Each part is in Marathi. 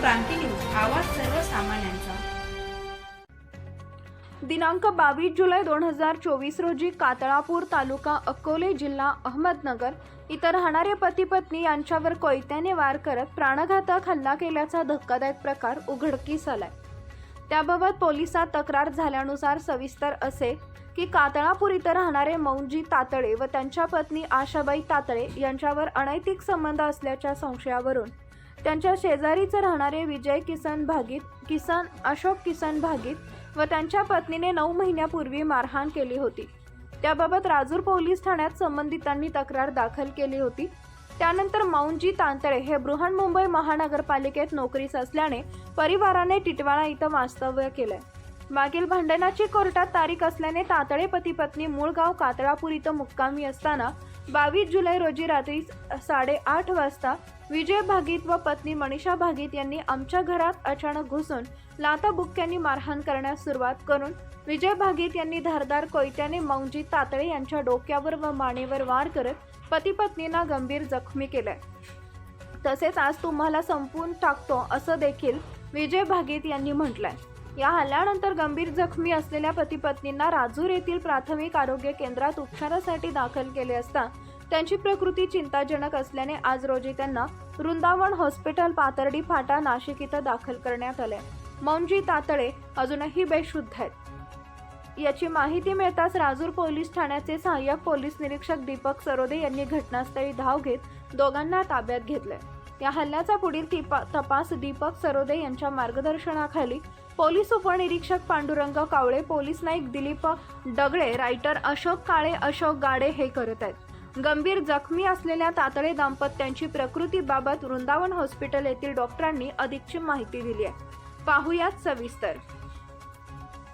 क्रांती न्यूज आवाज सर्वसामान्यांचा. दिनांक बावीस जुलै दोन हजार चोवीस रोजी कातळापूर तालुका अकोले जिल्हा अहमदनगर इतर राहणारे पती पत्नी यांच्यावर कोयत्याने वार करत प्राणघातक हल्ला केल्याचा धक्कादायक प्रकार उघडकीस आलाय. त्याबाबत पोलिसात तक्रार झाल्यानुसार सविस्तर असे की कातळापूर इथं राहणारे मौंजी तातळे व त्यांच्या पत्नी आशाबाई तातळे यांच्यावर अनैतिक संबंध असल्याच्या संशयावरून त्यांच्या शेजारीच राहणारे विजय किसन भागीत किसन अशोक किसन भागीत व त्यांच्या पत्नीने नऊ महिन्यापूर्वी मारहाण केली होती. त्याबाबत राजूर पोलीस ठाण्यात संबंधितांनी तक्रार दाखल केली होती. त्यानंतर माऊंजी तांतळे हे बृहन्मुंबई महानगरपालिकेत नोकरीस असल्याने परिवाराने टिटवाळा इथं वास्तव्य केलंय. मागील भांडणाची कोर्टात तारीख असल्याने तातळे पती पत्नी मूळ गाव कातळापूर इथं मुक्कामी असताना बावीस जुलै रोजी रात्री साडेआठ वाजता विजय भागीत व पत्नी मनीषा भागीत यांनी आमच्या घरात अचानक घुसून लाता बुक्क्यांनी मारहाण करण्यास सुरुवात करून विजय भागीत यांनी धारदार कोयत्याने मौंजी तातळे यांच्या डोक्यावर व मानेवर वार करत पती पत्नींना गंभीर जखमी केलंय. तसेच आज तुम्हाला संपवून टाकतो असं देखील विजय भागीत यांनी म्हटलंय. या हल्ल्यानंतर गंभीर जखमी असलेल्या पतीपत्नींना राजूर येथील प्राथमिक आरोग्य केंद्रात उपचारासाठी दाखल केले असता त्यांची प्रकृती चिंताजनक असल्याने आज रोजी त्यांना वृंदावन हॉस्पिटल पातर्डी फाटा नाशिक इथं दाखल करण्यात आले. मौंजी तातळे अजूनही बेशुद्ध आहेत. याची माहिती मिळताच राजूर पोलीस ठाण्याचे सहाय्यक पोलीस निरीक्षक दीपक सरोदे यांनी घटनास्थळी धाव घेत दोघांना ताब्यात घेतले या हल्ल्याचा पुढील तिपा- तपास दीपक सरोदे यांच्या मार्गदर्शनाखाली पोलीस उपनिरीक्षक पांडुरंग कावळे पोलीस नाईक दिलीप डगळे रायटर अशोक काळे अशोक गाडे हे करत आहेत. गंभीर जखमी असलेल्या तातळे दाम्पत्यांची प्रकृतीबाबत वृंदावन हॉस्पिटल येथील डॉक्टरांनी अधिकची माहिती दिली आहे. पाहुयात सविस्तर.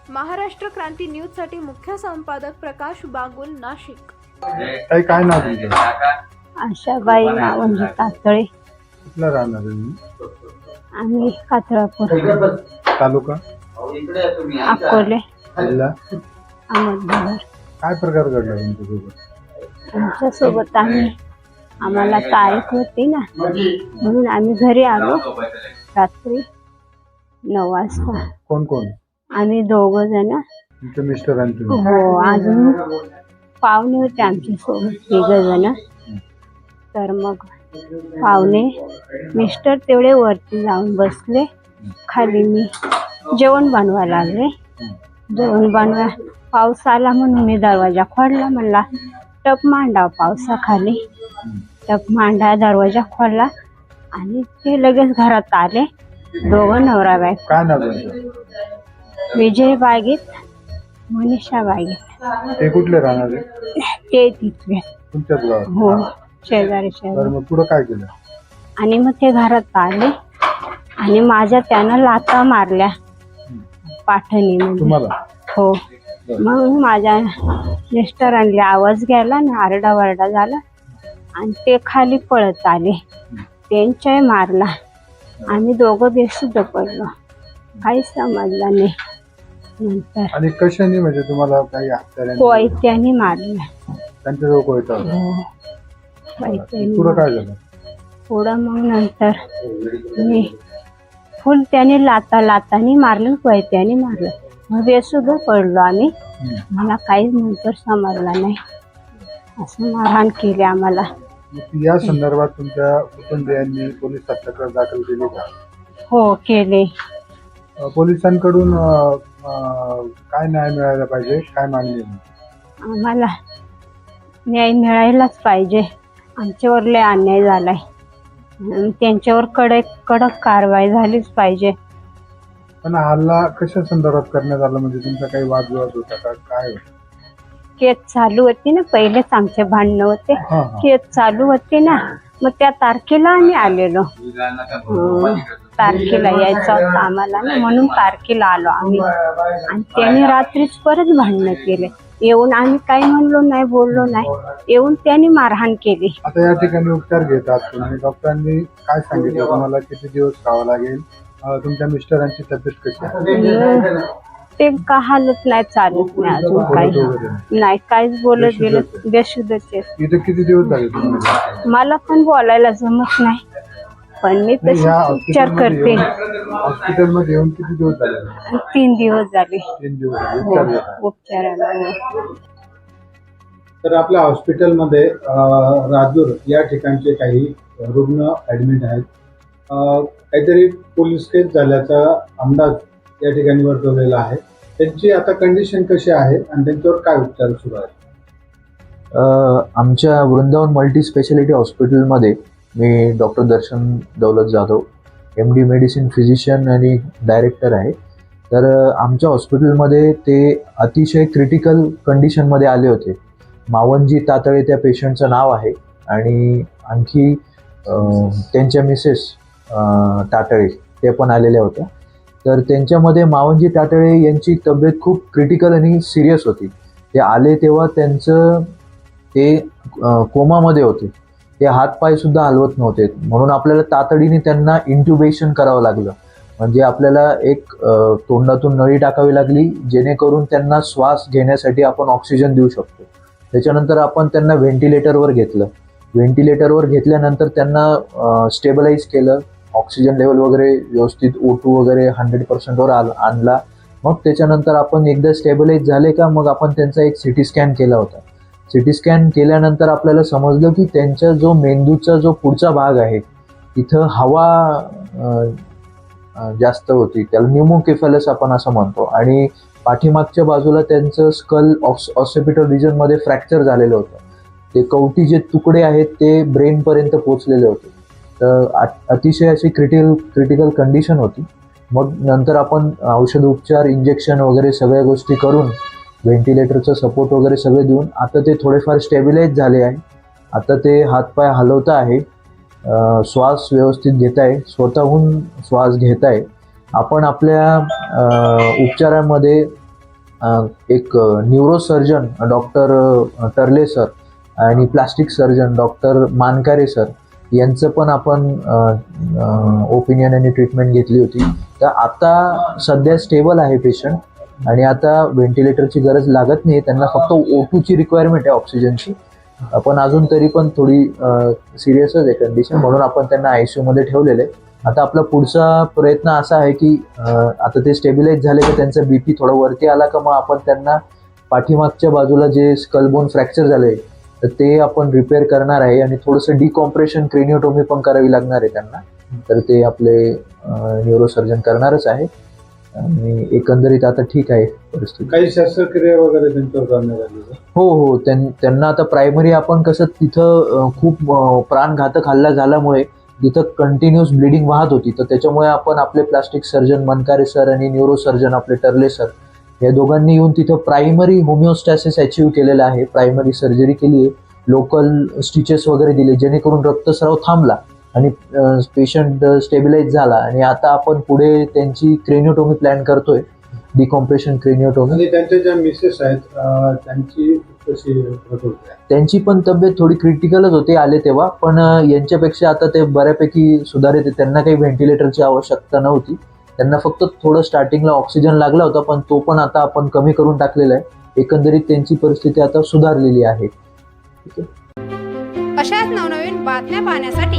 महाराष्ट्र क्रांती न्यूजसाठी मुख्य संपादक प्रकाश बागुल नाशिक. काय नाव आशाबाई तातळे आम्ही कातळापूर. तालुका? अकोले. जिल्हा? अहमदनगर. काय प्रकार घडला तुमच्यासोबत? आमच्यासोबत आम्ही आम्हाला तारीख होती ना म्हणून आम्ही घरी आलो. रात्री नऊ वाजता. कोण कोण? आम्ही दोघ जण. तुमचे मिस्टर आणि तुम्ही? हो अजून पाहुणे होते आमच्यासोबत तिघ जण. तर मग पाहुणे. मिस्टर तेवढे वरती जाऊन बसले. खाली मी जेवण बनवायला लागले. जेवण बनवा. पाऊस आला म्हणून मी दरवाजा खोडला म्हणला टप मांडा पावसाखाली. टप मांडा दरवाजा खोडला आणि ते लगेच घरात आले. दोघं नवरा बायको. काय नाव तुमचं? विजय बागेत मनीषा बागेत. ते कुठले राहणार? आहे ते तिथले. तुमच्याच गावात. हो. शेजारी शेजारी. मग पुढं काय केलं? आणि मग ते घरात आले. आणि माझ्या त्यानं लाता मारल्या. पाठणी तुम्हाला? हो. मग माझ्या मिस्टरांनी आवाज गेला ना आरडावरडा झाला. आणि ते खाली पळत आले. त्यांच्याही मारला. आम्ही दोघं बेशुद्ध पडलो. काहीच समजलं नाही. नंतर आणि कशाने म्हणजे तुम्हाला काही हत्याराने कोयत्याने मारलं. त्यांच्याजवळ कोयता होता? हो. कोयत्याने पुढं काय झालं? पुढं मग नंतर मी फुल त्याने लाता लातानी मारलं कोयत्याने मारलं. मग बेसुद्धा पडलो आम्ही. हम्म. मला काहीच नंतर समजलं नाही. असं मारहाण केली आम्हाला. मग या संदर्भात तुमच्या कुटुंबियांनी पोलिसात तक्रार दाखल केली का? हो केले. अं, पोलिसांकडून अं, अं, काय न्याय मिळायला पाहिजे? काय मागणी आहे? आम्हाला न्याय मिळायलाच पाहिजे. आमच्यावर लय अन्याय झालाय. त्यांच्यावर कडक कडक कारवाई झालीच पाहिजे. पण हल्ला कशा संदर्भात करण्यात आला? म्हणजे तुमचा काही वादविवाद होता का? काय? केस चालू होती ना पहिलेच आमचे भांडणं होते. केस चालू होते ना मग त्या तारखेला आम्ही आलेलो. हं, तारखेला यायचं होतं आम्हाला ना म्हणून तारखेला आलो आम्ही. आणि त्यांनी रात्रीच परत भांडणं केले. येऊन आम्ही काही म्हणलो नाही बोललो नाही. येऊन त्यांनी मारहाण केली. आता या ठिकाणी उपचार घेतात तुम्ही. डॉक्टरांनी काय सांगितलं? तुम्हाला किती दिवस राहावं लागेल? अं, तुमच्या मिस्टरांची तब्येत कशी आहे? ते का हालत नाही चालत नाही अजून बोलत काही. वगैरे नाही. नाही काहीच बोलत गेलं बेशुद्धच इथे किती दिवस झाले तुम्ही? मला पण बोलायला जमत नाही. पण मी ह्या तसं उपचार हॉस्पिटलमध्ये करते. येऊन- हॉस्पिटलमध्ये येऊन किती दिवस झाले? तीन दिवस झाले. तीन दिवस झाले हो, उपचार. उपचाराला हो. तर आपल्या हॉस्पिटलमध्ये अं, राजूर या ठिकाणचे काही रुग्ण ऍडमिट आहेत. अं, काहीतरी पोलीस केस झाल्याचा अंदाज या ठिकाणी वर्तवलेला आहे. त्यांची आता कंडिशन कशी आहे आणि त्यांच्यावर काय उपचार सुरू आहेत? अ, आमच्या वृंदावन मल्टी स्पेशालिटी हॉस्पिटलमध्ये मी doctor Darshan Daulat Jadhav M D medicine physician आणि डायरेक्टर आहे. तर आमच्या हॉस्पिटलमध्ये ते अतिशय क्रिटिकल कंडिशनमध्ये आले होते. मावनजी तातळे त्या पेशंटचं नाव आहे आणि आणखी त्यांच्या मिसेस तातळे ते पण आलेल्या होत्या. तर त्यांच्यामध्ये मावनजी तातळे यांची तब्येत खूप क्रिटिकल आणि सिरियस होती. ते आले तेव्हा त्यांचं ते कोमामध्ये होते. ते हातपाय सुद्धा हलवत नव्हते. म्हणून आपल्याला तातडीने त्यांना इंट्युबेशन करावं लागलं. म्हणजे आपल्याला एक तोंडातून नळी टाकावी लागली जेणेकरून त्यांना श्वास घेण्यासाठी आपण ऑक्सिजन देऊ शकतो. त्याच्यानंतर आपण त्यांना व्हेंटिलेटरवर घेतलं. व्हेंटिलेटरवर घेतल्यानंतर त्यांना स्टेबलाइज केलं. ऑक्सिजन लेवल वगैरे व्यवस्थित ओ टू वगैरे हंड्रेड पर्सेंटवर आल आणला. मग त्याच्यानंतर आपण एकदा स्टेबलाइज झाले का मग आपण त्यांचा एक सी टी स्कॅन केला होता. सिटी स्कॅन केल्यानंतर आपल्याला समजलं की त्यांचा जो मेंदूचा जो पुढचा भाग आहे तिथं हवा जास्त होती. त्याला न्यूमोकेफॅलस आपण असं म्हणतो. आणि पाठीमागच्या बाजूला त्यांचं स्कल ऑक्स ऑसिपिटल रिजनमध्ये फ्रॅक्चर झालेलं होतं. ते कवटी जे तुकडे आहेत ते ब्रेनपर्यंत पोचलेले होते. तर अतिशय अशी क्रिटिकल क्रिटिकल कंडिशन होती. मग नंतर आपण औषध उपचार इंजेक्शन वगैरे सगळ्या गोष्टी करून व्हेंटिलेटरचा सपोर्ट वगैरे सगळे देऊन आता ते थोडेफार स्टेबिलाईज झाले आहे. आता ते हातपाय हलवता आहे. श्वास व्यवस्थित घेत आहे स्वतःहून श्वास घेत आहे आपण आपल्या उपचारामध्ये एक एक न्यूरोसर्जन डॉक्टर टर्ले सर आणि plastic surgeon doctor Mankare sir यांचं पण आपण ओपिनियन आणि ट्रीटमेंट घेतली होती. तर आता सध्या स्टेबल आहे पेशंट आणि आता व्हेंटिलेटरची गरज लागत नाही त्यांना फक्त ओ टूची रिक्वायरमेंट आहे ऑक्सिजनची पण अजून तरी पण थोडी सिरियसच आहे कंडिशन म्हणून आपण त्यांना आय सी यूमध्ये ठेवलेलं आहे. आता आपला पुढचा प्रयत्न असा आहे की आता ते स्टेबिलाईज झाले की त्यांचा बी पी थोडा वरती आला का मग आपण त्यांना पाठीमागच्या बाजूला जे स्कलबोन फ्रॅक्चर झाले तर ते आपण रिपेअर करणार आहे आणि थोडंसं डिकॉम्प्रेशन क्रेनिओटोमी पण करावी लागणार आहे त्यांना. तर ते आपले न्यूरोसर्जन करणारच आहे. आणि एकंदरीत आता ठीक आहे परिस्थिती. काही शस्त्रक्रिया वगैरे त्यांच्यावर करण्यात आली का? हो हो. त्यां- त्यांना आता प्रायमरी आपण कसं तिथं अं, खूप अं, प्राणघातक हल्ला झाल्यामुळे तिथं कंटिन्युअस ब्लिडिंग वाहत होती तर त्याच्यामुळे आपण आपले प्लास्टिक सर्जन मनकारे सर आणि न्यूरो सर्जन आपले टर्ले सर या दोघांनी येऊन तिथं प्रायमरी होमिओस्टॅसिस अचीव्ह केलेलं आहे. प्रायमरी सर्जरी केली आहे लोकल स्टिचेस वगैरे दिले. जेणेकरून रक्तस्राव थांबला. आणि पेशंट स्टेबिलाईज झाला. आणि आता आपण पुढे त्यांची क्रेनिओटोमी प्लॅन करतोय. डिकॉम्प्रेशन क्रेनिओटोमी आणि त्यांच्या ज्या मिसेस आहेत अं, त्यांची त्यांची पण तब्येत थोडी क्रिटिकलच होती आले तेव्हा. पण यांच्यापेक्षा आता ते बऱ्यापैकी सुधारित आहे. त्यांना काही व्हेंटिलेटरची आवश्यकता नव्हती. त्यांना फक्त थोडं स्टार्टिंगला ऑक्सिजन लागला होता पण तो पण आता आपण कमी करून टाकलेला आहे. एकंदरीत त्यांची परिस्थिती आता सुधारलेली आहे? अशाच नवनवीन बातम्या पाहण्यासाठी